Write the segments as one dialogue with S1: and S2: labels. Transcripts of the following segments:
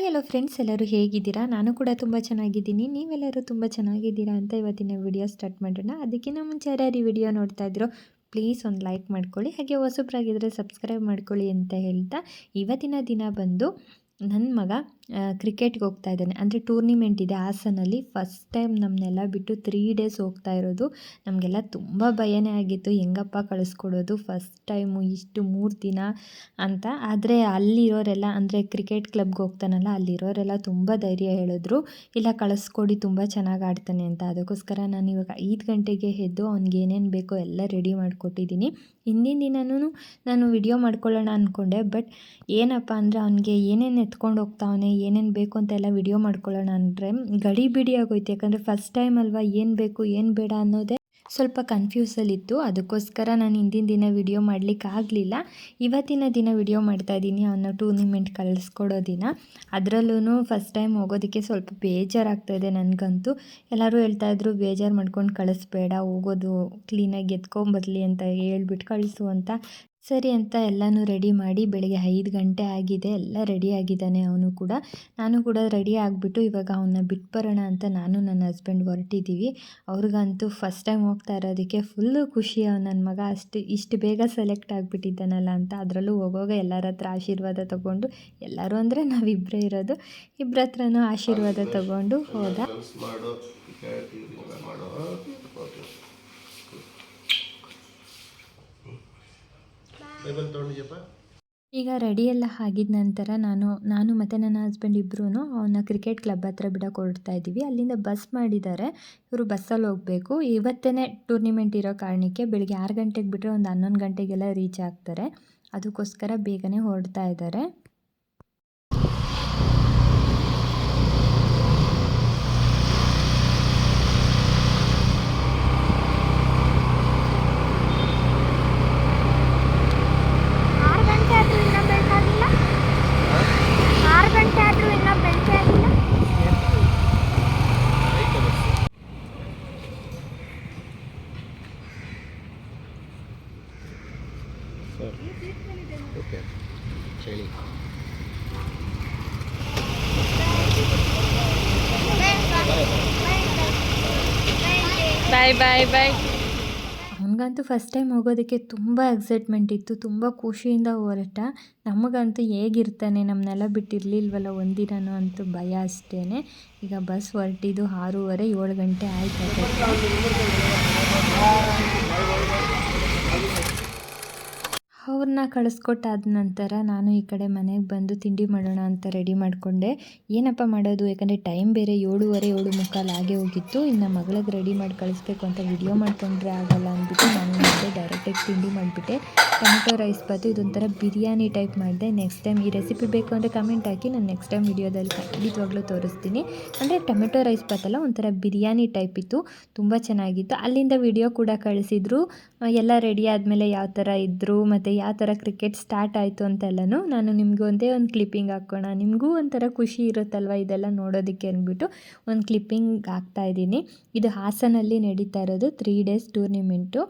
S1: Hi hello friends ಎಲ್ಲರೂ ಹೇಗಿದ್ದೀರಾ? ನಾನು ಕೂಡ ತುಂಬ ಚೆನ್ನಾಗಿದ್ದೀನಿ. ನೀವೆಲ್ಲರೂ ತುಂಬ ಚೆನ್ನಾಗಿದ್ದೀರಾ ಅಂತ ಇವತ್ತಿನ ವಿಡಿಯೋ ಸ್ಟಾರ್ಟ್ ಮಾಡೋಣ. ಅದಕ್ಕಿಂತ ಮುಂಚೆ ಯಾರ್ಯಾರು ವಿಡಿಯೋ ನೋಡ್ತಾ ಇದ್ರೋ ಪ್ಲೀಸ್ ಒಂದು ಲೈಕ್ ಮಾಡ್ಕೊಳ್ಳಿ. ಹಾಗೆ ಹೊಸಬ್ರಾಗಿದ್ದರೆ ಸಬ್ಸ್ಕ್ರೈಬ್ ಮಾಡ್ಕೊಳ್ಳಿ ಅಂತ ಹೇಳ್ತಾ, ಇವತ್ತಿನ ದಿನ ಬಂದು ನನ್ನ ಮಗ ಕ್ರಿಕೆಟ್ಗೆ ಹೋಗ್ತಾ ಇದ್ದಾನೆ. ಅಂದರೆ ಟೂರ್ನಿಮೆಂಟ್ ಇದೆ ಹಾಸನಲ್ಲಿ. ಫಸ್ಟ್ ಟೈಮ್ ನಮ್ಮನ್ನೆಲ್ಲ ಬಿಟ್ಟು ತ್ರೀ ಡೇಸ್ ಹೋಗ್ತಾ ಇರೋದು. ನಮಗೆಲ್ಲ ತುಂಬ ಭಯನೇ ಆಗಿತ್ತು. ಹೆಂಗಪ್ಪ ಕಳಿಸ್ಕೊಡೋದು? ಫಸ್ಟ್ ಟೈಮು ಇಷ್ಟು ಮೂರು ದಿನ ಅಂತ. ಆದರೆ ಅಲ್ಲಿರೋರೆಲ್ಲ, ಅಂದರೆ ಕ್ರಿಕೆಟ್ ಕ್ಲಬ್ಗೆ ಹೋಗ್ತಾನಲ್ಲ, ಅಲ್ಲಿರೋರೆಲ್ಲ ತುಂಬ ಧೈರ್ಯ ಹೇಳಿದ್ರು. ಇಲ್ಲ, ಕಳಿಸ್ಕೊಡಿ, ತುಂಬ ಚೆನ್ನಾಗಿ ಆಡ್ತಾನೆ ಅಂತ. ಅದಕ್ಕೋಸ್ಕರ ನಾನು ಇವಾಗ ಐದು ಗಂಟೆಗೆ ಎದ್ದು ಅವ್ನಿಗೆ ಏನೇನು ಬೇಕೋ ಎಲ್ಲ ರೆಡಿ ಮಾಡಿಕೊಟ್ಟಿದ್ದೀನಿ. ಹಿಂದಿನ ದಿನವೂ ನಾನು ವಿಡಿಯೋ ಮಾಡ್ಕೊಳ್ಳೋಣ ಅಂದ್ಕೊಂಡೆ ಬಟ್ ಏನಪ್ಪ ಅಂದರೆ ಅವನಿಗೆ ಏನೇನು ಎತ್ಕೊಂಡು ಹೋಗ್ತಾವನೆ ಏನೇನು ಬೇಕು ಅಂತೆಲ್ಲ ವಿಡಿಯೋ ಮಾಡ್ಕೊಳ್ಳೋಣ ಅಂದರೆ ಗಡಿ ಬಿಡಿ ಆಗೋಯ್ತು. ಯಾಕಂದರೆ ಫಸ್ಟ್ ಟೈಮ್ ಅಲ್ವಾ, ಏನು ಬೇಕು, ಏನು ಬೇಡ ಅನ್ನೋದೇ ಸ್ವಲ್ಪ ಕನ್ಫ್ಯೂಸಲ್ಲಿತ್ತು ಅದಕ್ಕೋಸ್ಕರ ನಾನು ಹಿಂದಿನ ದಿನ ವಿಡಿಯೋ ಮಾಡಲಿಕ್ಕೆ ಆಗಲಿಲ್ಲ. ಇವತ್ತಿನ ದಿನ ವಿಡಿಯೋ ಮಾಡ್ತಾ ಇದ್ದೀನಿ ಅನ್ನೋ ಟೂರ್ನಿಮೆಂಟ್ ಕಳಿಸ್ಕೊಡೋ ದಿನ. ಅದರಲ್ಲೂ ಫಸ್ಟ್ ಟೈಮ್ ಹೋಗೋದಕ್ಕೆ ಸ್ವಲ್ಪ ಬೇಜಾರಾಗ್ತಾಯಿದೆ ನನಗಂತೂ. ಎಲ್ಲರೂ ಹೇಳ್ತಾ ಇದ್ರು, ಬೇಜಾರು ಮಾಡ್ಕೊಂಡು ಕಳಿಸ್ಬೇಡ, ಹೋಗೋದು ಕ್ಲೀನಾಗಿ ಎತ್ಕೊಂಬರ್ಲಿ ಅಂತ ಹೇಳ್ಬಿಟ್ಟು ಕಳಿಸು ಅಂತ. ಸರಿ ಅಂತ ಎಲ್ಲನೂ ರೆಡಿ ಮಾಡಿ ಬೆಳಗ್ಗೆ ಐದು ಗಂಟೆ ಆಗಿದೆ ಎಲ್ಲ ರೆಡಿ ಆಗಿದ್ದಾನೆ ಅವನು ಕೂಡ ನಾನು ಕೂಡ ರೆಡಿ ಆಗಿಬಿಟ್ಟು ಇವಾಗ ಅವನ್ನ ಬಿಟ್ಟು ಬರೋಣ ಅಂತ ನಾನು ನನ್ನ ಹಸ್ಬೆಂಡ್ ಹೊರಟಿದ್ದೀವಿ ಅವ್ರಿಗಂತೂ ಫಸ್ಟ್ ಟೈಮ್ ಹೋಗ್ತಾ ಇರೋದಕ್ಕೆ ಫುಲ್ಲು ಖುಷಿ ನನ್ನ ಮಗ ಅಷ್ಟು ಇಷ್ಟು ಬೇಗ ಸೆಲೆಕ್ಟ್ ಆಗಿಬಿಟ್ಟಿದ್ದಾನಲ್ಲ ಅಂತ ಅದರಲ್ಲೂ ಹೋಗೋವಾಗ ಎಲ್ಲರ ಹತ್ರ ಆಶೀರ್ವಾದ ತೊಗೊಂಡು ಎಲ್ಲರೂ ಅಂದರೆ ನಾವಿಬ್ಬರೇ ಇರೋದು ಇಬ್ಬರ ಹತ್ರನೂ ಆಶೀರ್ವಾದ ತೊಗೊಂಡು ಹೋದ ಈಗ ರೆಡಿ ಎಲ್ಲ ಆಗಿದ ನಂತರ ನಾನು ನಾನು ಮತ್ತು ನನ್ನ ಹಸ್ಬೆಂಡ್ ಇಬ್ಬರೂ ಅವನ್ನ ಕ್ರಿಕೆಟ್ ಕ್ಲಬ್ ಹತ್ರ ಬಿಡೋಕೆ ಹೊರಡ್ತಾ ಇದ್ದೀವಿ. ಅಲ್ಲಿಂದ ಬಸ್ ಮಾಡಿದ್ದಾರೆ ಇವರು ಬಸ್ಸಲ್ಲಿ ಹೋಗಬೇಕು. ಇವತ್ತೇ ಟೂರ್ನಿಮೆಂಟ್ ಇರೋ ಕಾರಣಕ್ಕೆ ಬೆಳಿಗ್ಗೆ ಆರು ಗಂಟೆಗೆ ಬಿಟ್ಟರೆ ಒಂದು ಹನ್ನೊಂದು ಗಂಟೆಗೆಲ್ಲ ರೀಚ್ ಆಗ್ತಾರೆ. ಅದಕ್ಕೋಸ್ಕರ ಬೇಗನೆ ಹೊರಡ್ತಾ ಇದ್ದಾರೆ
S2: ಆರು ಗಂಟೆ ಆದರೂ ಇನ್ನೂ ಬೆಳಕಾಗಿಲ್ಲ ಆರು ಗಂಟೆ ಆದರೂ ಇನ್ನೂ ಬೆಳಕೆ ಆಗಿಲ್ಲ
S3: ಓಕೆ ಚಳಿ
S1: ಬಾಯ್ ಬಾಯ್ ಬಾಯ್ ಅವನಿಗಂತೂ ಫಸ್ಟ್ ಟೈಮ್ ಹೋಗೋದಕ್ಕೆ ತುಂಬ ಎಕ್ಸೈಟ್ಮೆಂಟ್ ಇತ್ತು, ತುಂಬ ಖುಷಿಯಿಂದ ಹೊರಟ. ನಮಗಂತೂ ಹೇಗಿರ್ತಾನೆ ನಮ್ಮನ್ನೆಲ್ಲ ಬಿಟ್ಟಿರಲಿಲ್ವಲ್ಲ ಒಂದಿನನೂ ಅಂತೂ ಭಯ ಅಷ್ಟೇ ಈಗ ಬಸ್ ಹೊರಟಿದ್ದು ಆರೂವರೆ ಏಳು ಗಂಟೆ ಆಯ್ತು ಅವ್ರನ್ನ ಕಳಿಸ್ಕೊಟ್ಟಾದ ನಂತರ ನಾನು ಈ ಕಡೆ ಮನೆಗೆ ಬಂದು ತಿಂಡಿ ಮಾಡೋಣ ಅಂತ ರೆಡಿ ಮಾಡಿಕೊಂಡೆ. ಏನಪ್ಪ ಮಾಡೋದು? ಯಾಕಂದರೆ ಟೈಮ್ ಬೇರೆ ಏಳುವರೆ, ಏಳು ಮುಕ್ಕಾಲು ಆಗೇ ಹೋಗಿತ್ತು. ಇನ್ನು ಮಗಳಿಗೆ ರೆಡಿ ಮಾಡಿ ಕಳಿಸ್ಬೇಕು ಅಂತ ವಿಡಿಯೋ ಮಾಡ್ಕೊಂಡ್ರೆ ಆಗಲ್ಲ ಅಂದ್ಬಿಟ್ಟು ನಾನು ಮತ್ತೆ ಡೈರೆಕ್ಟಾಗಿ ತಿಂಡಿ ಮಾಡಿಬಿಟ್ಟೆ. ಟೊಮೆಟೊ ರೈಸ್ ಬಂದು ಇದೊಂಥರ ಬಿರಿಯಾನಿ ಟೈಪ್ ಮಾಡಿದೆ. ನೆಕ್ಸ್ಟ್ ಟೈಮ್ ಈ ರೆಸಿಪಿ ಬೇಕು ಅಂದರೆ ಕಮೆಂಟ್ ಹಾಕಿ. ನಾನು ನೆಕ್ಸ್ಟ್ ಟೈಮ್ ವಿಡಿಯೋದಲ್ಲಿ ಖಂಡಿತವಾಗ್ಲೂ ತೋರಿಸ್ತೀನಿ. ಅಂದರೆ ಟೊಮೆಟೊ ರೈಸ್ ಬಾತಲ್ಲ ಒಂಥರ ಬಿರಿಯಾನಿ ಟೈಪ್ ಇತ್ತು. ತುಂಬ ಚೆನ್ನಾಗಿತ್ತು. ಅಲ್ಲಿಂದ ವಿಡಿಯೋ ಕೂಡ ಕಳಿಸಿದ್ರು. ಎಲ್ಲ ರೆಡಿ ಆದಮೇಲೆ ಯಾವ ಥರ ಇದ್ದರು ಮತ್ತು ಯಾವ ಥರ ಕ್ರಿಕೆಟ್ ಸ್ಟಾರ್ಟ್ ಆಯಿತು ಅಂತೆಲ್ಲನೂ ನಾನು ನಿಮಗೆ ಒಂದೇ ಒಂದು ಕ್ಲಿಪ್ಪಿಂಗ್ ಹಾಕೋಣ ನಿಮಗೂ ಒಂಥರ ಖುಷಿ ಇರುತ್ತಲ್ವ ಇದೆಲ್ಲ ನೋಡೋದಕ್ಕೆ ಅಂದ್ಬಿಟ್ಟು ಒಂದು ಕ್ಲಿಪ್ಪಿಂಗ್ ಹಾಕ್ತಾಯಿದ್ದೀನಿ ಇದು ಹಾಸನಲ್ಲಿ ನಡೀತಾ ಇರೋದು ತ್ರೀ ಡೇಸ್ ಟೂರ್ನಿಮೆಂಟು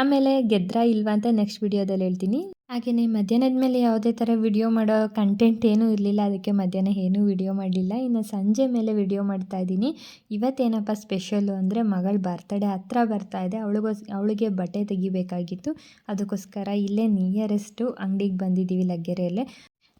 S1: ಆಮೇಲೆ ಗೆದ್ರಾ ಇಲ್ವಾ ಅಂತ ನೆಕ್ಸ್ಟ್ ವಿಡಿಯೋದಲ್ಲಿ ಹೇಳ್ತೀನಿ. ಹಾಗೆಯೇ ಮಧ್ಯಾಹ್ನದ ಮೇಲೆ ಯಾವುದೇ ಥರ ವಿಡಿಯೋ ಮಾಡೋ ಕಂಟೆಂಟ್ ಏನೂ ಇರಲಿಲ್ಲ. ಅದಕ್ಕೆ ಮಧ್ಯಾಹ್ನ ಏನೂ ವಿಡಿಯೋ ಮಾಡಲಿಲ್ಲ. ಇನ್ನು ಸಂಜೆ ಮೇಲೆ ವಿಡಿಯೋ ಮಾಡ್ತಾ ಇದ್ದೀನಿ. ಇವತ್ತೇನಪ್ಪ ಸ್ಪೆಷಲ್ಲು ಅಂದರೆ ಮಗಳ ಬರ್ತಡೇ ಹತ್ರ ಬರ್ತಾ ಇದೆ. ಅವಳಿಗೋಸ್ ಅವಳಿಗೆ ಬಟ್ಟೆ ತೆಗಿಬೇಕಾಗಿತ್ತು. ಅದಕ್ಕೋಸ್ಕರ ಇಲ್ಲೇ ನಿಯರೆಸ್ಟು ಅಂಗಡಿಗೆ ಬಂದಿದ್ದೀವಿ ಲಗ್ಗೆರೆಯಲ್ಲೇ.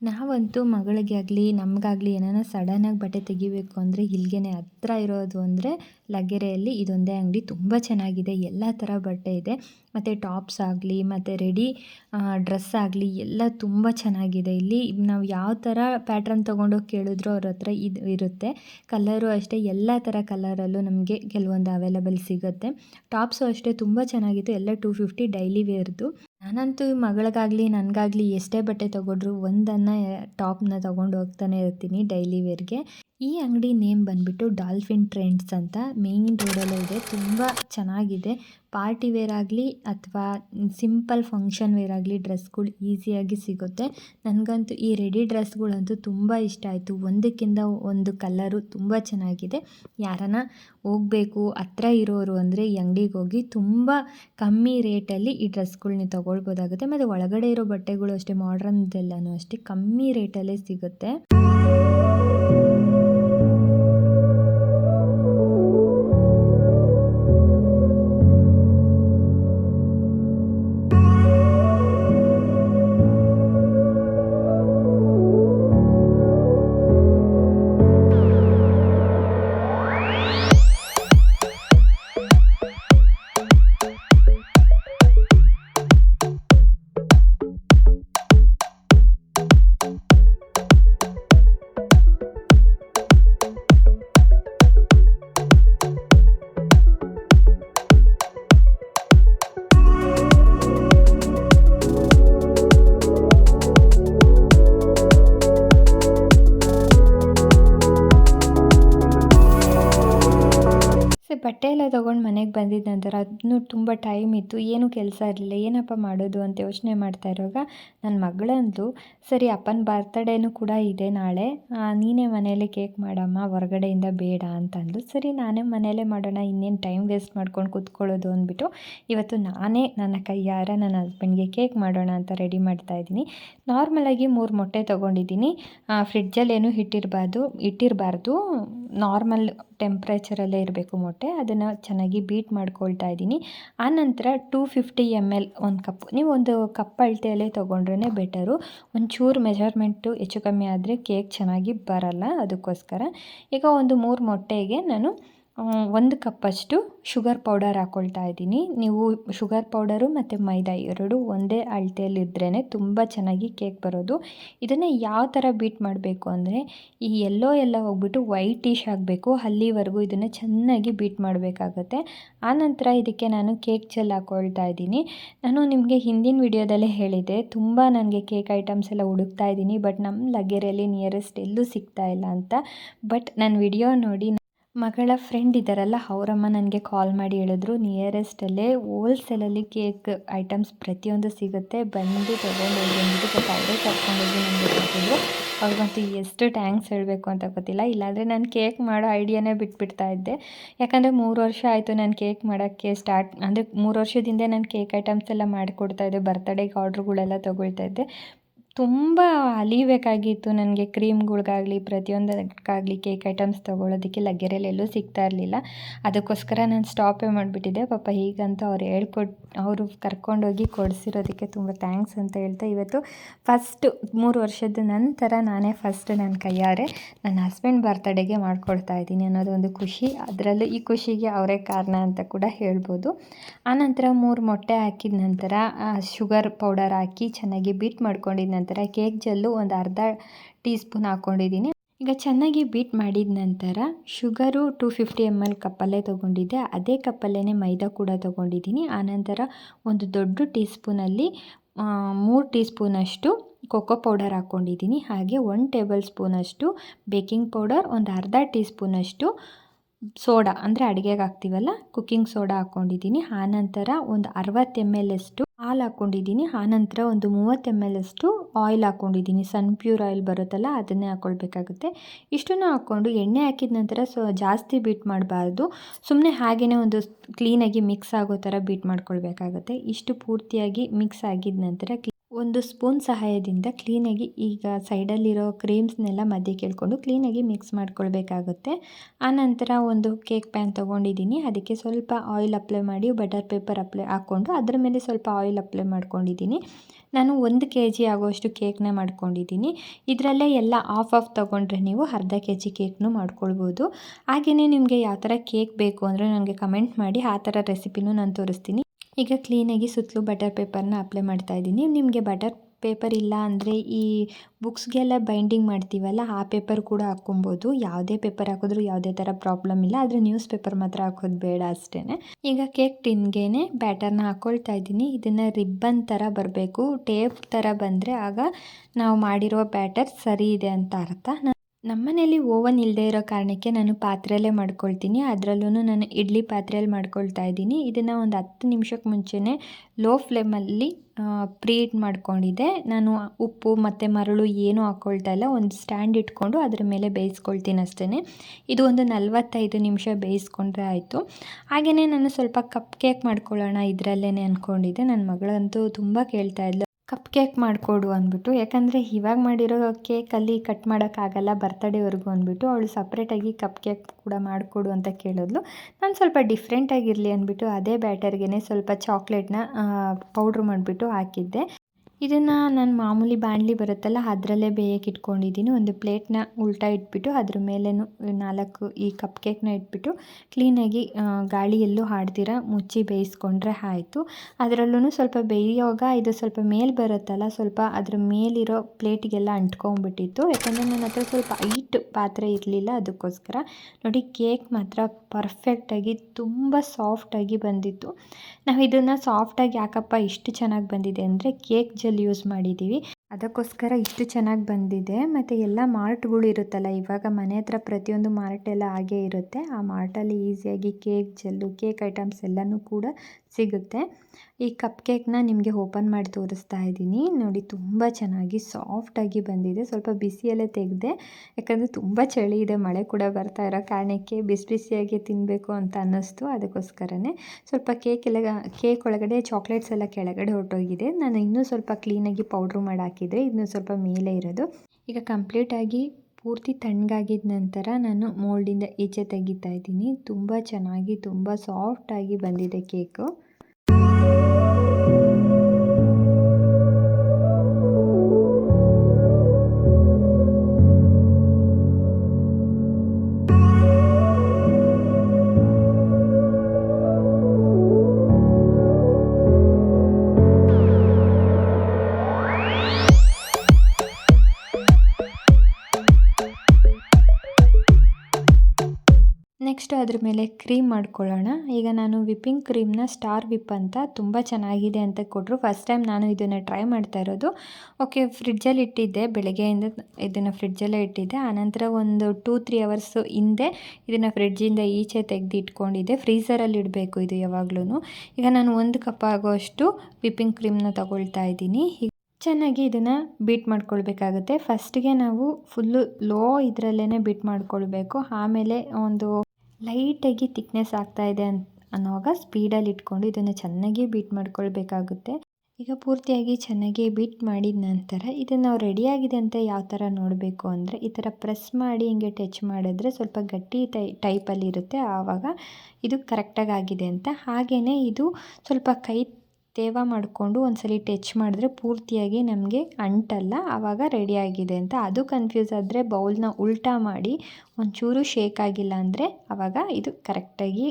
S1: ನಾವಂತೂ ಮಗಳಿಗೆ ಆಗಲಿ, ನಮಗಾಗಲಿ ಏನಾರ ಸಡನ್ನಾಗಿ ಬಟ್ಟೆ ತೆಗಿಬೇಕು ಅಂದರೆ ಇಲ್ಲಿಗೆ ಹತ್ರ ಇರೋದು ಅಂದರೆ ಲಗ್ಗೆರೆಯಲ್ಲಿ ಇದೊಂದೇ ಅಂಗಡಿ ತುಂಬ ಚೆನ್ನಾಗಿದೆ, ಎಲ್ಲ ಥರ ಬಟ್ಟೆ ಇದೆ. ಮತ್ತು ಟಾಪ್ಸ್ ಆಗಲಿ, ಮತ್ತು ರೆಡಿ ಡ್ರೆಸ್ ಆಗಲಿ ಎಲ್ಲ ತುಂಬ ಚೆನ್ನಾಗಿದೆ. ಇಲ್ಲಿ ನಾವು ಯಾವ ಥರ ಪ್ಯಾಟ್ರನ್ ತೊಗೊಂಡೋಗಿ ಕೇಳಿದ್ರು ಅವ್ರ ಹತ್ರ ಇದು ಇರುತ್ತೆ. ಕಲರು ಅಷ್ಟೇ, ಎಲ್ಲ ಥರ ಕಲರಲ್ಲೂ ನಮಗೆ ಕೆಲವೊಂದು ಅವೈಲಬಲ್ ಸಿಗುತ್ತೆ. ಟಾಪ್ಸು ಅಷ್ಟೇ ತುಂಬ ಚೆನ್ನಾಗಿತ್ತು, ಎಲ್ಲ ಟೂ ಫಿಫ್ಟಿ ಡೈಲಿ ವೇರ್ದು ನಾನಂತೂ ಮಗಳಿಗಾಗಲಿ ನನಗಾಗಲಿ ಎಷ್ಟೇ ಬಟ್ಟೆ ತೊಗೊಂಡ್ರು ಒಂದನ್ನು ಟಾಪ್ನ ತೊಗೊಂಡು ಹೋಗ್ತಾನೆ ಇರ್ತೀನಿ ಡೈಲಿ ವೇರ್ಗೆ. ಈ ಅಂಗಡಿ ನೇಮ್ ಬಂದ್ಬಿಟ್ಟು ಡಾಲ್ಫಿನ್ ಟ್ರೆಂಡ್ಸ್ ಅಂತ. ಮೇನ್ ರೋಡಲ್ಲೇ ಇದೆ. ತುಂಬ ಚೆನ್ನಾಗಿದೆ. ಪಾರ್ಟಿ ವೇರ್ ಆಗಲಿ ಅಥವಾ ಸಿಂಪಲ್ ಫಂಕ್ಷನ್ ವೇರ್ ಆಗಲಿ ಡ್ರೆಸ್ಗಳು ಈಸಿಯಾಗಿ ಸಿಗುತ್ತೆ. ನನಗಂತೂ ಈ ರೆಡಿ ಡ್ರೆಸ್ಗಳಂತೂ ತುಂಬ ಇಷ್ಟ ಆಯಿತು. ಒಂದಕ್ಕಿಂತ ಒಂದು ಕಲ್ಲರು ತುಂಬ ಚೆನ್ನಾಗಿದೆ. ಯಾರನ್ನ ಹೋಗಬೇಕು, ಹತ್ರ ಇರೋರು ಅಂದರೆ ಈ ಅಂಗಡಿಗೆ ಹೋಗಿ ತುಂಬ ಕಮ್ಮಿ ರೇಟಲ್ಲಿ ಈ ಡ್ರೆಸ್ಗಳ್ನ ತೊಗೊಳ್ಬೋದಾಗುತ್ತೆ. ಮತ್ತು ಒಳಗಡೆ ಇರೋ ಬಟ್ಟೆಗಳು ಅಷ್ಟೇ ಮಾಡ್ರನ್ದೆಲ್ಲನೂ ಅಷ್ಟೇ ಕಮ್ಮಿ ರೇಟಲ್ಲೇ ಸಿಗುತ್ತೆ. ತೊಗೊಂಡು ಮನೆಗೆ ಬಂದಿದ್ದ ನಂತರ ಅದನ್ನು ತುಂಬ ಟೈಮ್ ಇತ್ತು. ಏನೂ ಕೆಲಸ ಇರಲಿಲ್ಲ. ಏನಪ್ಪ ಮಾಡೋದು ಅಂತ ಯೋಚನೆ ಮಾಡ್ತಾ ಇರುವಾಗ ನನ್ನ ಮಗಳಂತೂ ಸರಿ, ಅಪ್ಪನ ಬರ್ತಡೇನೂ ಕೂಡ ಇದೆ ನಾಳೆ. ನೀನೇ ಮನೇಲಿ ಕೇಕ್ ಮಾಡಮ್ಮ, ಹೊರಗಡೆಯಿಂದ ಬೇಡ ಅಂತಂದ್ಲು. ಸರಿ, ನಾನೇ ಮನೇಲೇ ಮಾಡೋಣ, ಇನ್ನೇನು ಟೈಮ್ ವೇಸ್ಟ್ ಮಾಡ್ಕೊಂಡು ಕೂತ್ಕೊಳ್ಳೋದು ಅಂದ್ಬಿಟ್ಟು ಇವತ್ತು ನಾನೇ ನನ್ನ ಕೈಯಾರ ನನ್ನ ಹಸ್ಬೆಂಡ್ಗೆ ಕೇಕ್ ಮಾಡೋಣ ಅಂತ ರೆಡಿ ಮಾಡ್ತಾ ಇದ್ದೀನಿ. ನಾರ್ಮಲಾಗಿ ಮೂರು ಮೊಟ್ಟೆ ತೊಗೊಂಡಿದ್ದೀನಿ. ಫ್ರಿಡ್ಜಲ್ಲಿ ಏನೂ ಇಟ್ಟಿರಬಾರ್ದು ಇಟ್ಟಿರಬಾರ್ದು ನಾರ್ಮಲ್ ಟೆಂಪ್ರೇಚರಲ್ಲೇ ಇರಬೇಕು ಮೊಟ್ಟೆ. ಅದನ್ನು ಚೆನ್ನಾಗಿ ಬೀಟ್ ಮಾಡ್ಕೊಳ್ತಾ ಇದ್ದೀನಿ. ಆನಂತರ ಟೂ ಫಿಫ್ಟಿ ಎಂ ಎಲ್ ಒಂದು ಕಪ್ ನೀವು ಒಂದು ಕಪ್ ಅಳತೆಯಲ್ಲೇ ತೊಗೊಂಡ್ರೇ ಬೆಟರು ಒಂಚೂರು ಮೆಜರ್ಮೆಂಟು ಹೆಚ್ಚು ಕಮ್ಮಿ ಆದರೆ ಕೇಕ್ ಚೆನ್ನಾಗಿ ಬರಲ್ಲ ಅದಕ್ಕೋಸ್ಕರ. ಈಗ ಒಂದು ಮೂರು ಮೊಟ್ಟೆಗೆ ನಾನು ಒಂದು ಕಪ್ಪಷ್ಟು ಶುಗರ್ ಪೌಡರ್ ಹಾಕ್ಕೊಳ್ತಾ ಇದ್ದೀನಿ. ನೀವು ಶುಗರ್ ಪೌಡರು ಮತ್ತು ಮೈದಾ ಎರಡು ಒಂದೇ ಅಳತೆಯಲ್ಲಿದ್ರೇ ತುಂಬ ಚೆನ್ನಾಗಿ ಕೇಕ್ ಬರೋದು. ಇದನ್ನು ಯಾವ ಥರ ಬೀಟ್ ಮಾಡಬೇಕು ಅಂದರೆ ಈ ಎಲ್ಲೋ ಎಲ್ಲ ಹೋಗ್ಬಿಟ್ಟು ವೈಟಿಶ್ ಆಗಬೇಕು. ಅಲ್ಲಿವರೆಗೂ ಇದನ್ನು ಚೆನ್ನಾಗಿ ಬೀಟ್ ಮಾಡಬೇಕಾಗತ್ತೆ. ಆನಂತರ ಇದಕ್ಕೆ ನಾನು ಕೇಕ್ ಚೆಲ್ ಹಾಕ್ಕೊಳ್ತಾ ಇದ್ದೀನಿ. ನಾನು ನಿಮಗೆ ಹಿಂದಿನ ವಿಡಿಯೋದಲ್ಲೇ ಹೇಳಿದ್ದೆ, ತುಂಬ ನನಗೆ ಕೇಕ್ ಐಟಮ್ಸ್ ಎಲ್ಲ ಹುಡುಕ್ತಾ ಇದ್ದೀನಿ ಬಟ್ ನಮ್ಮ ಲಗೇರಿಯಲ್ಲಿ ನಿಯರೆಸ್ಟ್ ಎಲ್ಲೂ ಸಿಗ್ತಾ ಇಲ್ಲ ಅಂತ. ಬಟ್ ನನ್ನ ವಿಡಿಯೋ ನೋಡಿ ಮಗಳ ಫ್ರೆಂಡ್ ಇದ್ದಾರಲ್ಲ, ಅವರಮ್ಮ ನನಗೆ ಕಾಲ್ ಮಾಡಿ ಹೇಳಿದ್ರು ನಿಯರೆಸ್ಟಲ್ಲೇ ಹೋಲ್ಸೇಲಲ್ಲಿ ಕೇಕ್ ಐಟಮ್ಸ್ ಪ್ರತಿಯೊಂದು ಸಿಗುತ್ತೆ. ಬಂದು ತೊಗೊಂಡೋಗಿ ಅಂದ್ಬಿಟ್ಟು ಸ್ವಲ್ಪ ಅವರೇ ಕರ್ಕೊಂಡೋಗಿ ನನಗೆ ಕೊಟ್ಟಿದ್ರು. ಅವ್ರಿಗಂತೂ ಎಷ್ಟು ಟ್ಯಾಂಕ್ಸ್ ಹೇಳಬೇಕು ಅಂತ ಗೊತ್ತಿಲ್ಲ. ಇಲ್ಲಾಂದರೆ ನಾನು ಕೇಕ್ ಮಾಡೋ ಐಡಿಯಾನೇ ಬಿಟ್ಬಿಡ್ತಾ ಇದ್ದೆ. ಯಾಕಂದರೆ ಮೂರು ವರ್ಷ ಆಯಿತು ನಾನು ಕೇಕ್ ಮಾಡೋಕ್ಕೆ ಸ್ಟಾರ್ಟ್ ಅಂದರೆ ಮೂರು ವರ್ಷದಿಂದ ನಾನು ಕೇಕ್ ಐಟಮ್ಸ್ ಎಲ್ಲ ಮಾಡಿಕೊಡ್ತಾ ಇದ್ದೆ. ಬರ್ತಡೇಗೆ ಆರ್ಡ್ರ್ಗಳೆಲ್ಲ ತೊಗೊಳ್ತಾ ಇದ್ದೆ. ತುಂಬ ಅಲಿಬೇಕಾಗಿತ್ತು ನನಗೆ ಕ್ರೀಮ್ಗಳ್ಗಾಗಲಿ, ಪ್ರತಿಯೊಂದಕ್ಕಾಗಲಿ ಕೇಕ್ ಐಟಮ್ಸ್ ತೊಗೊಳೋದಕ್ಕೆ ಲಗ್ಗೆರೆಯಲ್ಲಿ ಎಲ್ಲೂ ಸಿಗ್ತಾ ಇರಲಿಲ್ಲ. ಅದಕ್ಕೋಸ್ಕರ ನಾನು ಸ್ಟಾಪೇ ಮಾಡಿಬಿಟ್ಟಿದ್ದೆ. ಪಾಪ ಹೀಗಂತ ಅವ್ರು ಹೇಳ್ಕೊಟ್, ಅವರು ಕರ್ಕೊಂಡೋಗಿ ಕೊಡಿಸಿರೋದಕ್ಕೆ ತುಂಬ ಥ್ಯಾಂಕ್ಸ್ ಅಂತ ಹೇಳ್ತಾ ಇವತ್ತು ಫಸ್ಟು ಮೂರು ವರ್ಷದ ನಂತರ ನಾನೇ ಫಸ್ಟ್ ನನ್ನ ಕೈಯಾರೆ ನನ್ನ ಹಸ್ಬೆಂಡ್ ಬರ್ತಡೇಗೆ ಮಾಡ್ಕೊಳ್ತಾ ಇದ್ದೀನಿ ಅನ್ನೋದು ಒಂದು ಖುಷಿ. ಅದರಲ್ಲೂ ಈ ಖುಷಿಗೆ ಅವರೇ ಕಾರಣ ಅಂತ ಕೂಡ ಹೇಳ್ಬೋದು. ಆನಂತರ ಮೂರು ಮೊಟ್ಟೆ ಹಾಕಿದ ನಂತರ ಶುಗರ್ ಪೌಡರ್ ಹಾಕಿ ಚೆನ್ನಾಗಿ ಬೀಟ್ ಮಾಡ್ಕೊಂಡಿದ್ದ ಕೇಕ್ ಜಲ್ಲು ಒಂದು ಅರ್ಧ ಟೀ ಸ್ಪೂನ್ ಹಾಕ್ಕೊಂಡಿದ್ದೀನಿ ಈಗ ಚೆನ್ನಾಗಿ ಬೀಟ್ ಮಾಡಿದ ನಂತರ sugar two fifty M L ಕಪ್ಪಲ್ಲೇ ತೊಗೊಂಡಿದ್ದೆ. ಅದೇ ಕಪ್ಪಲ್ಲೇ ಮೈದಾ ಕೂಡ ತೊಗೊಂಡಿದ್ದೀನಿ. ಆನಂತರ ಒಂದು ದೊಡ್ಡ ಟೀ ಸ್ಪೂನಲ್ಲಿ ಮೂರು ಟೀ ಸ್ಪೂನಷ್ಟು ಕೊಕೋ ಪೌಡರ್ ಹಾಕ್ಕೊಂಡಿದ್ದೀನಿ ಹಾಗೆ ಒನ್ ಟೇಬಲ್ ಸ್ಪೂನಷ್ಟು ಬೇಕಿಂಗ್ ಪೌಡರ್, ಒಂದು ಅರ್ಧ ಟೀ ಸ್ಪೂನಷ್ಟು ಸೋಡಾ ಅಂದರೆ ಅಡುಗೆಗೆ ಹಾಕ್ತೀವಲ್ಲ? ಕುಕ್ಕಿಂಗ್ ಸೋಡಾ ಹಾಕ್ಕೊಂಡಿದ್ದೀನಿ. ಆನಂತರ ಒಂದು ಅರವತ್ತು ಎಂ ಎಲ್ ಅಷ್ಟು ಹಾಲು ಹಾಕ್ಕೊಂಡಿದ್ದೀನಿ. ಆನಂತರ ಒಂದು ಮೂವತ್ತು ಎಂ ಎಲ್ ಅಷ್ಟು ಆಯಿಲ್ ಹಾಕ್ಕೊಂಡಿದ್ದೀನಿ. ಸನ್ ಪ್ಯೂರ್ ಆಯಿಲ್ ಬರುತ್ತಲ್ಲ, ಅದನ್ನೇ ಹಾಕ್ಕೊಳ್ಬೇಕಾಗುತ್ತೆ. ಇಷ್ಟನ್ನು ಹಾಕ್ಕೊಂಡು ಎಣ್ಣೆ ಹಾಕಿದ ನಂತರ ಸೊ, ಜಾಸ್ತಿ ಬೀಟ್ ಮಾಡಬಾರ್ದು. ಸುಮ್ಮನೆ ಹಾಗೆಯೇ ಒಂದು ಕ್ಲೀನಾಗಿ ಮಿಕ್ಸ್ ಆಗೋ ಥರ ಬೀಟ್ ಮಾಡ್ಕೊಳ್ಬೇಕಾಗುತ್ತೆ. ಇಷ್ಟು ಪೂರ್ತಿಯಾಗಿ ಮಿಕ್ಸ್ ಆಗಿದ ನಂತರ ಒಂದು ಸ್ಪೂನ್ ಸಹಾಯದಿಂದ ಕ್ಲೀನಾಗಿ ಈಗ ಸೈಡಲ್ಲಿರೋ ಕ್ರೀಮ್ಸ್ನೆಲ್ಲ ಮಧ್ಯೆ ಕೇಳ್ಕೊಂಡು ಕ್ಲೀನಾಗಿ ಮಿಕ್ಸ್ ಮಾಡ್ಕೊಳ್ಬೇಕಾಗುತ್ತೆ. ಆನಂತರ ಒಂದು ಕೇಕ್ ಪ್ಯಾನ್ ತೊಗೊಂಡಿದ್ದೀನಿ. ಅದಕ್ಕೆ ಸ್ವಲ್ಪ ಆಯಿಲ್ ಅಪ್ಲೈ ಮಾಡಿ ಬಟರ್ ಪೇಪರ್ ಅಪ್ಲೈ ಹಾಕ್ಕೊಂಡು ಅದರ ಮೇಲೆ ಸ್ವಲ್ಪ ಆಯಿಲ್ ಅಪ್ಲೈ ಮಾಡ್ಕೊಂಡಿದ್ದೀನಿ. ನಾನು ಒಂದು ಕೆ ಜಿ ಆಗೋಷ್ಟು ಕೇಕ್ನ ಮಾಡ್ಕೊಂಡಿದ್ದೀನಿ. ಇದರಲ್ಲೇ ಎಲ್ಲ ಆಫ್ ಆಫ್ ತೊಗೊಂಡ್ರೆ ನೀವು ಅರ್ಧ ಕೆ ಜಿ ಕೇಕ್ನೂ ಮಾಡ್ಕೊಳ್ಬೋದು. ಹಾಗೆಯೇ ನಿಮಗೆ ಯಾವ ಥರ ಕೇಕ್ ಬೇಕು ಅಂದರೆ ನನಗೆ ಕಮೆಂಟ್ ಮಾಡಿ ಆ ಥರ ರೆಸಿಪಿನೂ ನಾನು ತೋರಿಸ್ತೀನಿ. ಈಗ ಕ್ಲೀನಾಗಿ ಸುತ್ತಲೂ ಬಟರ್ ಪೇಪರ್ನ ಅಪ್ಲೈ ಮಾಡ್ತಾ ಇದ್ದೀನಿ. ನಿಮಗೆ ಬಟರ್ ಪೇಪರ್ ಇಲ್ಲ ಅಂದರೆ ಈ ಬುಕ್ಸ್ಗೆಲ್ಲ ಬೈಂಡಿಂಗ್ ಮಾಡ್ತೀವಲ್ಲ, ಆ ಪೇಪರ್ ಕೂಡ ಹಾಕ್ಕೊಬೋದು. ಯಾವುದೇ ಪೇಪರ್ ಹಾಕಿದ್ರೂ ಯಾವುದೇ ಥರ ಪ್ರಾಬ್ಲಮ್ ಇಲ್ಲ. ಆದರೆ ನ್ಯೂಸ್ ಪೇಪರ್ ಮಾತ್ರ ಹಾಕೋದು ಬೇಡ ಅಷ್ಟೇ ಈಗ ಕೇಕ್ ಟಿನ್ಗೇನೆ ಬ್ಯಾಟರ್ನ ಹಾಕ್ಕೊಳ್ತಾ ಇದ್ದೀನಿ. ಇದನ್ನು ರಿಬ್ಬನ್ ಥರ ಬರಬೇಕು. ಟೇಪ್ ಥರ ಬಂದರೆ ಆಗ ನಾವು ಮಾಡಿರೋ ಬ್ಯಾಟರ್ ಸರಿ ಇದೆ ಅಂತ ಅರ್ಥ. ನಮ್ಮನೇಲಿ ಓವನ್ ಇಲ್ಲದೆ ಇರೋ ಕಾರಣಕ್ಕೆ ನಾನು ಪಾತ್ರೆಯಲ್ಲೇ ಮಾಡ್ಕೊಳ್ತೀನಿ. ಅದರಲ್ಲೂ ನಾನು ಇಡ್ಲಿ ಪಾತ್ರೆಯಲ್ಲಿ ಮಾಡ್ಕೊಳ್ತಾ ಇದ್ದೀನಿ. ಇದನ್ನು ಒಂದು ಹತ್ತು ನಿಮಿಷಕ್ಕೆ ಮುಂಚೆನೇ ಲೋ ಫ್ಲೇಮಲ್ಲಿ ಪ್ರೀಟ್ ಮಾಡ್ಕೊಂಡಿದ್ದೆ. ನಾನು ಉಪ್ಪು ಮತ್ತು ಮರಳು ಏನೂ ಹಾಕ್ಕೊಳ್ತಾ ಇಲ್ಲ. ಒಂದು ಸ್ಟ್ಯಾಂಡ್ ಇಟ್ಕೊಂಡು ಅದರ ಮೇಲೆ ಬೇಯಿಸ್ಕೊಳ್ತೀನಿ ಅಷ್ಟೇ ಇದು ಒಂದು ನಲವತ್ತೈದು ನಿಮಿಷ ಬೇಯಿಸ್ಕೊಂಡ್ರೆ ಆಯಿತು. ಹಾಗೆಯೇ ನಾನು ಸ್ವಲ್ಪ ಕಪ್ ಕೇಕ್ ಮಾಡ್ಕೊಳ್ಳೋಣ ಇದರಲ್ಲೇ ಅಂದ್ಕೊಂಡಿದ್ದೆ ನನ್ನ ಮಗಳಂತೂ ತುಂಬ ಕೇಳ್ತಾ ಇದ್ಲು. ಕಪ್ ಕೇಕ್ ಮಾಡಿಕೊಡು ಅಂದ್ಬಿಟ್ಟು, ಯಾಕಂದರೆ ಇವಾಗ ಮಾಡಿರೋ ಕೇಕಲ್ಲಿ ಕಟ್ ಮಾಡೋಕ್ಕಾಗಲ್ಲ ಬರ್ತಡೇವರೆಗೂ ಅಂದ್ಬಿಟ್ಟು, ಅವಳು ಸಪ್ರೇಟಾಗಿ ಕಪ್ ಕೇಕ್ ಕೂಡ ಮಾಡಿಕೊಡು ಅಂತ ಕೇಳಿದ್ಲು. ನಾನು ಸ್ವಲ್ಪ ಡಿಫ್ರೆಂಟಾಗಿರಲಿ ಅಂದ್ಬಿಟ್ಟು, ಅದೇ ಬ್ಯಾಟರ್ಗೆ ಸ್ವಲ್ಪ ಚಾಕ್ಲೇಟ್ನ ಪೌಡ್ರ್ ಮಾಡಿಬಿಟ್ಟು ಹಾಕಿದ್ದೆ. ಇದನ್ನು ನಾನು ಮಾಮೂಲಿ ಬಾಣಲಿ ಬರುತ್ತಲ್ಲ, ಅದರಲ್ಲೇ ಬೇಯಕ್ಕೆ ಇಟ್ಕೊಂಡಿದ್ದೀನಿ ಒಂದು ಪ್ಲೇಟ್ನ ಉಲ್ಟಾ ಇಟ್ಬಿಟ್ಟು, ಅದ್ರ ಮೇಲೆ ನಾಲ್ಕು ಈ ಕಪ್ ಕೇಕ್ನ ಇಟ್ಬಿಟ್ಟು, ಕ್ಲೀನಾಗಿ ಗಾಳಿ ಎಲ್ಲೂ ಹಾಡ್ದಿರ ಮುಚ್ಚಿ ಬೇಯಿಸ್ಕೊಂಡ್ರೆ ಆಯಿತು. ಅದರಲ್ಲೂ ಸ್ವಲ್ಪ ಬೇಯುವಾಗ ಇದು ಸ್ವಲ್ಪ ಮೇಲೆ ಬರುತ್ತಲ್ಲ, ಸ್ವಲ್ಪ ಅದ್ರ ಮೇಲಿರೋ ಪ್ಲೇಟಿಗೆಲ್ಲ ಅಂಟ್ಕೊಂಡ್ಬಿಟ್ಟಿತ್ತು ಯಾಕಂದರೆ ನನ್ನ ಹತ್ರ ಸ್ವಲ್ಪ ಹೈಟ್ ಪಾತ್ರೆ ಇರಲಿಲ್ಲ ಅದಕ್ಕೋಸ್ಕರ. ನೋಡಿ, ಕೇಕ್ ಮಾತ್ರ ಪರ್ಫೆಕ್ಟಾಗಿ, ತುಂಬ ಸಾಫ್ಟಾಗಿ ಬಂದಿತ್ತು. ನಾವು ಇದನ್ನು ಸಾಫ್ಟಾಗಿ ಯಾಕಪ್ಪ ಇಷ್ಟು ಚೆನ್ನಾಗಿ ಬಂದಿದೆ ಅಂದರೆ, ಕೇಕ್ ಯೂಸ್ ಮಾಡಿದ್ದೀವಿ. ಅದಕ್ಕೋಸ್ಕರ ಇಷ್ಟು ಚೆನ್ನಾಗಿ ಬಂದಿದೆ. ಮತ್ತು ಎಲ್ಲ ಮಾರ್ಟ್ಗಳು ಇರುತ್ತಲ್ಲ, ಇವಾಗ ಮನೆ ಹತ್ರ ಪ್ರತಿಯೊಂದು ಮಾರ್ಟ್ ಎಲ್ಲ ಹಾಗೇ ಇರುತ್ತೆ. ಆ ಮಾರ್ಟಲ್ಲಿ ಈಸಿಯಾಗಿ ಕೇಕ್, ಜೆಲ್ಲು, ಕೇಕ್ ಐಟಮ್ಸ್ ಎಲ್ಲನೂ ಕೂಡ ಸಿಗುತ್ತೆ. ಈ ಕಪ್ ಕೇಕ್ನ ನಿಮಗೆ ಓಪನ್ ಮಾಡಿ ತೋರಿಸ್ತಾ ಇದ್ದೀನಿ. ನೋಡಿ, ತುಂಬ ಚೆನ್ನಾಗಿ ಸಾಫ್ಟಾಗಿ ಬಂದಿದೆ. ಸ್ವಲ್ಪ ಬಿಸಿಯಲ್ಲೇ ತೆಗೆದೆ, ಯಾಕಂದರೆ ತುಂಬ ಚಳಿ ಇದೆ, ಮಳೆ ಕೂಡ ಬರ್ತಾ ಇರೋ ಕಾರಣಕ್ಕೆ ಬಿಸಿ ಬಿಸಿಯಾಗಿ ತಿನ್ನಬೇಕು ಅಂತ ಅನ್ನಿಸ್ತು. ಅದಕ್ಕೋಸ್ಕರನೇ ಸ್ವಲ್ಪ ಕೇಕ್ ಎಲ್ಲ ಕೇಕ್ ಒಳಗಡೆ ಚಾಕ್ಲೇಟ್ಸ್ ಎಲ್ಲ ಕೆಳಗಡೆ ಹೊರಟೋಗಿದೆ. ನಾನು ಇನ್ನೂ ಸ್ವಲ್ಪ ಕ್ಲೀನಾಗಿ ಪೌಡ್ರ್ ಮಾಡಿ ಹಾಕಿದರೆ ಇನ್ನೂ ಸ್ವಲ್ಪ ಮೇಲೆ ಇರೋದು. ಈಗ ಕಂಪ್ಲೀಟಾಗಿ ಪೂರ್ತಿ ತಣ್ಣಗಾಗಿದ ನಂತರ ನಾನು ಮೋಲ್ಡಿಂದ ಈಚೆ ತೆಗಿತಾ ಇದ್ದೀನಿ. ತುಂಬ ಚೆನ್ನಾಗಿ, ತುಂಬ ಸಾಫ್ಟಾಗಿ ಬಂದಿದೆ ಕೇಕು ಅದ್ರ ಮೇಲೆ ಕ್ರೀಮ್ ಮಾಡ್ಕೊಳ್ಳೋಣ. ಈಗ ನಾನು ವಿಪ್ಪಿಂಗ್ ಕ್ರೀಮ್ನ ಸ್ಟಾರ್ ವಿಪ್ ಅಂತ ತುಂಬ ಚೆನ್ನಾಗಿದೆ ಅಂತ ಕೊಟ್ಟರು ಫಸ್ಟ್ ಟೈಮ್ ನಾನು ಇದನ್ನು ಟ್ರೈ ಮಾಡ್ತಾ ಇರೋದು. ಓಕೆ ಫ್ರಿಡ್ಜಲ್ಲಿ ಇಟ್ಟಿದ್ದೆ. ಬೆಳಗ್ಗೆಯಿಂದ ಇದನ್ನು ಫ್ರಿಡ್ಜಲ್ಲೇ ಇಟ್ಟಿದ್ದೆ. ಆನಂತರ ಒಂದು ಟೂ ತ್ರೀ ಅವರ್ಸು ಹಿಂದೆ ಇದನ್ನು ಫ್ರಿಡ್ಜಿಂದ ಈಚೆ ತೆಗೆದು ಇಟ್ಕೊಂಡಿದ್ದೆ. ಫ್ರೀಸರಲ್ಲಿ ಇಡಬೇಕು ಇದು ಯಾವಾಗ್ಲೂ ಈಗ ನಾನು ಒಂದು ಕಪ್ ಆಗೋಷ್ಟು ವಿಪ್ಪಿಂಗ್ ಕ್ರೀಮ್ನ ತಗೊಳ್ತಾ ಇದ್ದೀನಿ. ಚೆನ್ನಾಗಿ ಇದನ್ನು ಬೀಟ್ ಮಾಡ್ಕೊಳ್ಬೇಕಾಗುತ್ತೆ. ಫಸ್ಟಿಗೆ ನಾವು ಫುಲ್ಲು ಲೋ ಇದರಲ್ಲೇ ಬೀಟ್ ಮಾಡ್ಕೊಳ್ಬೇಕು. ಆಮೇಲೆ ಒಂದು ಲೈಟಾಗಿ ತಿಕ್ನೆಸ್ ಆಗ್ತಾಯಿದೆ ಅಂತ ಅನ್ನೋವಾಗ ಸ್ಪೀಡಲ್ಲಿ ಇಟ್ಕೊಂಡು ಇದನ್ನು ಚೆನ್ನಾಗಿ ಬೀಟ್ ಮಾಡ್ಕೊಳ್ಬೇಕಾಗುತ್ತೆ. ಈಗ ಪೂರ್ತಿಯಾಗಿ ಚೆನ್ನಾಗಿ ಬೀಟ್ ಮಾಡಿದ ನಂತರ ಇದನ್ನು ನಾವು ರೆಡಿಯಾಗಿದೆ ಅಂತ ಯಾವ ಥರ ನೋಡಬೇಕು ಅಂದರೆ ಈ ಥರ ಪ್ರೆಸ್ ಮಾಡಿ ಹಿಂಗೆ ಟಚ್ ಮಾಡಿದ್ರೆ ಸ್ವಲ್ಪ ಗಟ್ಟಿ ಟೈ, ಟೈಪಲ್ಲಿ ಇರುತ್ತೆ. ಆವಾಗ ಇದು ಕರೆಕ್ಟಾಗಿ ಆಗಿದೆ ಅಂತ. ಹಾಗೆಯೇ ಇದು ಸ್ವಲ್ಪ ಕೈ ತೇವ ಮಾಡಿಕೊಂಡು ಒಂದ್ಸಲ ಟಚ್ ಮಾಡಿದ್ರೆ ಪೂರ್ತಿಯಾಗಿ ನಮಗೆ ಅಂಟಲ್ಲ, ಆವಾಗ ರೆಡಿಯಾಗಿದೆ ಅಂತ. ಅದು ಕನ್ಫ್ಯೂಸ್ ಆದರೆ ಬೌಲ್ನ ಉಲ್ಟಾ ಮಾಡಿ ಒಂಚೂರು ಶೇಕ್ ಆಗಿಲ್ಲ ಅಂದರೆ ಆವಾಗ ಇದು ಕರೆಕ್ಟಾಗಿ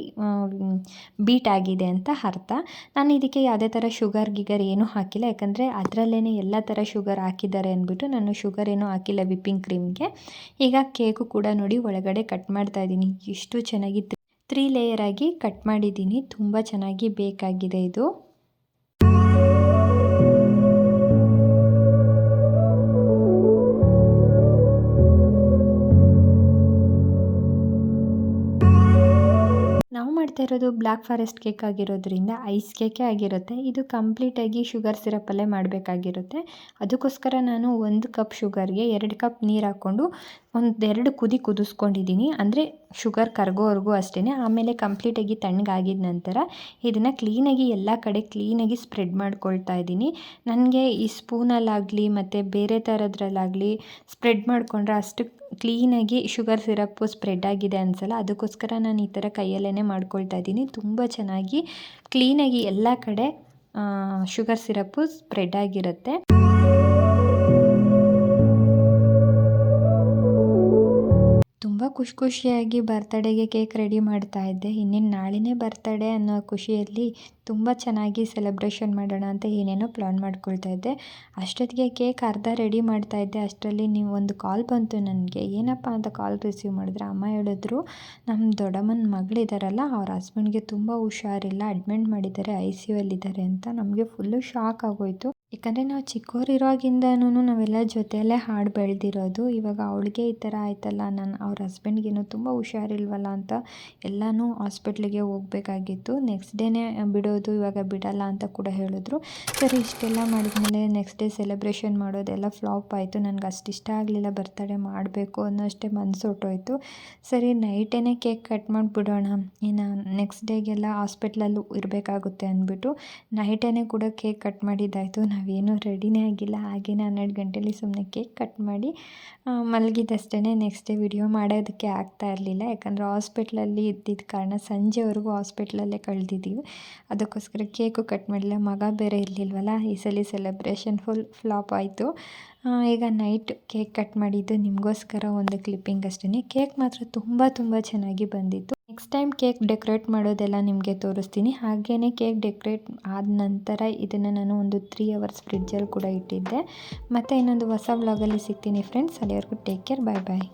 S1: ಬೀಟ್ ಆಗಿದೆ ಅಂತ ಅರ್ಥ. ನಾನು ಇದಕ್ಕೆ ಯಾವುದೇ ಥರ ಶುಗರ್ ಗಿಗರ್ ಏನೂ ಹಾಕಿಲ್ಲ. ಯಾಕಂದರೆ ಅದರಲ್ಲೇ ಎಲ್ಲ ಥರ ಶುಗರ್ ಹಾಕಿದ್ದಾರೆ ಅಂದ್ಬಿಟ್ಟು ನಾನು ಶುಗರ್ ಏನೂ ಹಾಕಿಲ್ಲ ವಿಪ್ಪಿಂಗ್ ಕ್ರೀಮ್ಗೆ ಈಗ ಕೇಕು ಕೂಡ ನೋಡಿ ಒಳಗಡೆ ಕಟ್ ಮಾಡ್ತಾ ಇದ್ದೀನಿ. ಎಷ್ಟು ಚೆನ್ನಾಗಿ ತ್ರೀ ಲೇಯರ್ ಆಗಿ ಕಟ್ ಮಾಡಿದ್ದೀನಿ. ತುಂಬ ಚೆನ್ನಾಗಿ ಬೇಕಾಗಿದೆ ಇದು. ಮಾಡ್ತಾ ಇರೋದು ಬ್ಲ್ಯಾಕ್ ಫಾರೆಸ್ಟ್ ಕೇಕ್ ಆಗಿರೋದ್ರಿಂದ ಐಸ್ ಕೇಕೇ ಆಗಿರುತ್ತೆ. ಇದು ಕಂಪ್ಲೀಟಾಗಿ ಶುಗರ್ ಸಿರಪಲ್ಲೇ ಮಾಡಬೇಕಾಗಿರುತ್ತೆ. ಅದಕ್ಕೋಸ್ಕರ ನಾನು ಒಂದು ಕಪ್ ಶುಗರ್ಗೆ ಎರಡು ಕಪ್ ನೀರು ಹಾಕ್ಕೊಂಡು ಒಂದೆರಡು ಕುದಿ ಕುದಿಸ್ಕೊಂಡಿದ್ದೀನಿ ಅಂದರೆ ಶುಗರ್ ಕರಗೋವರೆಗೂ ಅಷ್ಟೇ ಆಮೇಲೆ ಕಂಪ್ಲೀಟಾಗಿ ತಣ್ಣಗಾಗಿದ ನಂತರ ಇದನ್ನು ಕ್ಲೀನಾಗಿ ಎಲ್ಲ ಕಡೆ ಕ್ಲೀನಾಗಿ ಸ್ಪ್ರೆಡ್ ಮಾಡ್ಕೊಳ್ತಾ ಇದ್ದೀನಿ ನನಗೆ ಈ ಸ್ಪೂನಲ್ಲಾಗಲಿ ಮತ್ತು ಬೇರೆ ಥರದ್ರಲ್ಲಾಗಲಿ ಸ್ಪ್ರೆಡ್ ಮಾಡಿಕೊಂಡ್ರೆ ಅಷ್ಟು ಕ್ಲೀನಾಗಿ ಶುಗರ್ ಸಿರಪ್ಪು ಸ್ಪ್ರೆಡ್ ಆಗಿದೆ ಅನ್ಸಲ್ಲ, ಅದಕ್ಕೋಸ್ಕರ ನಾನು ಈ ಥರ ಕೈಯಲ್ಲೇ ಮಾಡ್ಕೊಳ್ತಾ ಇದ್ದೀನಿ. ತುಂಬ ಚೆನ್ನಾಗಿ ಕ್ಲೀನಾಗಿ ಎಲ್ಲ ಕಡೆ ಶುಗರ್ ಸಿರಪ್ಪು ಸ್ಪ್ರೆಡ್ ಆಗಿರುತ್ತೆ. ತುಂಬ ಖುಷಿ ಖುಷಿಯಾಗಿ ಬರ್ತಡೇಗೆ ಕೇಕ್ ರೆಡಿ ಮಾಡ್ತಾ ಇದ್ದೆ. ಇನ್ನೇನು ನಾಳೆನೇ ಬರ್ತಡೇ ಅನ್ನೋ ಖುಷಿಯಲ್ಲಿ ತುಂಬ ಚೆನ್ನಾಗಿ ಸೆಲೆಬ್ರೇಷನ್ ಮಾಡೋಣ ಅಂತ ಏನೇನೋ ಪ್ಲಾನ್ ಮಾಡ್ಕೊಳ್ತಾ ಇದ್ದೆ. ಅಷ್ಟೊತ್ತಿಗೆ ಕೇಕ್ ಅರ್ಧ ರೆಡಿ ಮಾಡ್ತಾ ಇದ್ದೆ. ಅಷ್ಟರಲ್ಲಿ ನೀವು ಒಂದು ಕಾಲ್ ಬಂತು ನನಗೆ. ಏನಪ್ಪ ಅಂತ ಕಾಲ್ ರಿಸೀವ್ ಮಾಡಿದ್ರೆ ಅಮ್ಮ ಹೇಳಿದ್ರು ನಮ್ಮ ದೊಡ್ಡಮ್ಮನ ಮಗಳಿದ್ದಾರಲ್ಲ ಅವ್ರ ಹಸ್ಬೆಂಡ್ಗೆ ತುಂಬ ಹುಷಾರಿಲ್ಲ ಅಡ್ಮಿಂಟ್ ಮಾಡಿದ್ದಾರೆ ಐ ಸಿ ಯು ಅಲ್ಲಿದ್ದಾರೆ ಅಂತ. ನಮಗೆ ಫುಲ್ಲು ಶಾಕ್ ಆಗೋಯಿತು. ಯಾಕಂದರೆ ನಾವು ಚಿಕ್ಕವರಿರುವಾಗಿಂದನೂ ನಾವೆಲ್ಲ ಜೊತೆಯಲ್ಲೇ ಹಾಡು ಬೆಳೆದಿರೋದು. ಇವಾಗ ಅವಳಿಗೆ ಈ ಥರ ಆಯ್ತಲ್ಲ, ನಾನು ಅವ್ರ ಹಸ್ಬೆಂಡ್ಗೇನೋ ತುಂಬ ಹುಷಾರಿಲ್ವಲ್ಲ ಅಂತ ಎಲ್ಲನೂ ಹಾಸ್ಪಿಟ್ಲಿಗೆ ಹೋಗ್ಬೇಕಾಗಿತ್ತು. ನೆಕ್ಸ್ಟ್ ಡೇನೇ ಬಿಡೋದು, ಇವಾಗ ಬಿಡಲ್ಲ ಅಂತ ಕೂಡ ಹೇಳಿದ್ರು. ಸರಿ, ಇಷ್ಟೆಲ್ಲ ಮಾಡಿದ್ಮೇಲೆ ನೆಕ್ಸ್ಟ್ ಡೇ ಸೆಲೆಬ್ರೇಷನ್ ಮಾಡೋದೆಲ್ಲ ಫ್ಲಾಪ್ ಆಯಿತು. ನನಗೆ ಅಷ್ಟು ಇಷ್ಟ ಆಗಲಿಲ್ಲ, ಬರ್ತಡೇ ಮಾಡಬೇಕು ಅನ್ನೋಷ್ಟೇ ಮನಸ್ಸು ಹೊಟ್ಟೋಯ್ತು ಸರಿ ನೈಟೇ ಕೇಕ್ ಕಟ್ ಮಾಡಿಬಿಡೋಣ. ಇನ್ನು ನೆಕ್ಸ್ಟ್ ಡೇಗೆಲ್ಲ ಹಾಸ್ಪಿಟ್ಲಲ್ಲೂ ಇರಬೇಕಾಗುತ್ತೆ ಅಂದ್ಬಿಟ್ಟು ನೈಟೇ ಕೂಡ ಕೇಕ್ ಕಟ್ ಮಾಡಿದ್ದಾಯಿತು. ನಾವೇನೂ ರೆಡಿನೇ ಆಗಿಲ್ಲ ಹಾಗೇನೆ ಹನ್ನೆರಡು ಗಂಟೆಯಲ್ಲಿ ಸುಮ್ಮನೆ ಕೇಕ್ ಕಟ್ ಮಾಡಿ ಮಲಗಿದಷ್ಟೇ ನೆಕ್ಸ್ಟ್ ಡೇ ವಿಡಿಯೋ ಮಾಡೋದಕ್ಕೆ ಆಗ್ತಾ ಇರಲಿಲ್ಲ. ಯಾಕಂದರೆ ಹಾಸ್ಪಿಟ್ಲಲ್ಲಿ ಇದ್ದಿದ್ದ ಕಾರಣ ಸಂಜೆವರೆಗೂ ಹಾಸ್ಪಿಟ್ಲಲ್ಲೇ ಕಳೆದಿದ್ದೀವಿ. ಅದಕ್ಕೋಸ್ಕರ ಕೇಕು ಕಟ್ ಮಾಡಲಿಲ್ಲ. ಮಗ ಬೇರೆ ಇರಲಿಲ್ವಲ್ಲ, ಈ ಸಲ ಸೆಲೆಬ್ರೇಷನ್ ಫುಲ್ ಫ್ಲಾಪ್ ಆಯಿತು. ಈಗ ನೈಟ್ ಕೇಕ್ ಕಟ್ ಮಾಡಿದ್ದು ನಿಮಗೋಸ್ಕರ ಒಂದು ಕ್ಲಿಪ್ಪಿಂಗ್ ಅಷ್ಟೇ ಕೇಕ್ ಮಾತ್ರ ತುಂಬ ತುಂಬ ಚೆನ್ನಾಗಿ ಬಂದಿತ್ತು. ನೆಕ್ಸ್ಟ್ ಟೈಮ್ ಕೇಕ್ ಡೆಕೋರೇಟ್ ಮಾಡೋದೆಲ್ಲ ನಿಮಗೆ ತೋರಿಸ್ತೀನಿ. ಹಾಗೆಯೇ ಕೇಕ್ ಡೆಕೋರೇಟ್ ಆದ ನಂತರ ಇದನ್ನು ನಾನು ಒಂದು ತ್ರೀ ಅವರ್ಸ್ ಫ್ರಿಡ್ಜಲ್ಲಿ ಕೂಡ ಇಟ್ಟಿದ್ದೆ. ಮತ್ತು ಇನ್ನೊಂದು ಹೊಸ ವ್ಲಾಗಲ್ಲಿ ಸಿಗ್ತೀನಿ ಫ್ರೆಂಡ್ಸ್ ಅಲ್ಲಿವರೆಗೂ ಟೇಕ್ ಕೇರ್ ಬಾಯ್ ಬಾಯ್